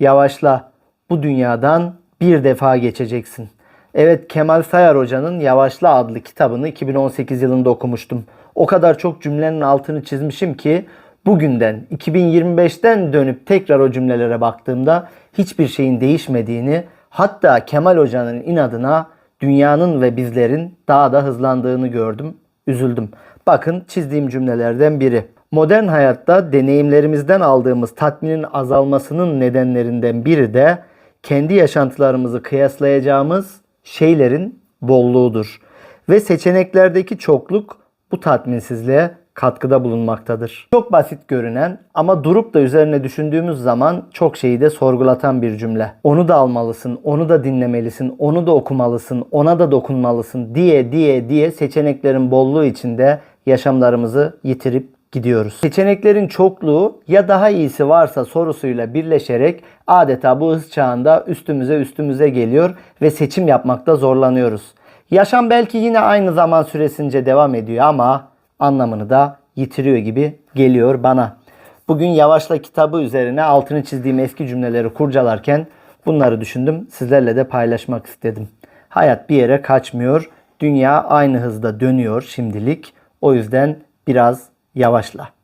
Yavaşla. Bu dünyadan bir defa geçeceksin. Evet Kemal Sayar Hoca'nın Yavaşla adlı kitabını 2018 yılında okumuştum. O kadar çok cümlenin altını çizmişim ki bugünden 2025'ten dönüp tekrar o cümlelere baktığımda hiçbir şeyin değişmediğini hatta Kemal Hoca'nın inadına dünyanın ve bizlerin daha da hızlandığını gördüm. Üzüldüm. Bakın çizdiğim cümlelerden biri. Modern hayatta deneyimlerimizden aldığımız tatminin azalmasının nedenlerinden biri de kendi yaşantılarımızı kıyaslayacağımız şeylerin bolluğudur. Ve seçeneklerdeki çokluk bu tatminsizliğe katkıda bulunmaktadır. Çok basit görünen ama durup da üzerine düşündüğümüz zaman çok şeyi de sorgulatan bir cümle. Onu da almalısın, onu da dinlemelisin, onu da okumalısın, ona da dokunmalısın diye diye diye seçeneklerin bolluğu içinde yaşamlarımızı yitirip gidiyoruz. Seçeneklerin çokluğu ya daha iyisi varsa sorusuyla birleşerek adeta bu hız çağında üstümüze üstümüze geliyor ve seçim yapmakta zorlanıyoruz. Yaşam belki yine aynı zaman süresince devam ediyor ama anlamını da yitiriyor gibi geliyor bana. Bugün Yavaşla kitabı üzerine altını çizdiğim eski cümleleri kurcalarken bunları düşündüm. Sizlerle de paylaşmak istedim. Hayat bir yere kaçmıyor. Dünya aynı hızda dönüyor şimdilik. O yüzden biraz yavaşla.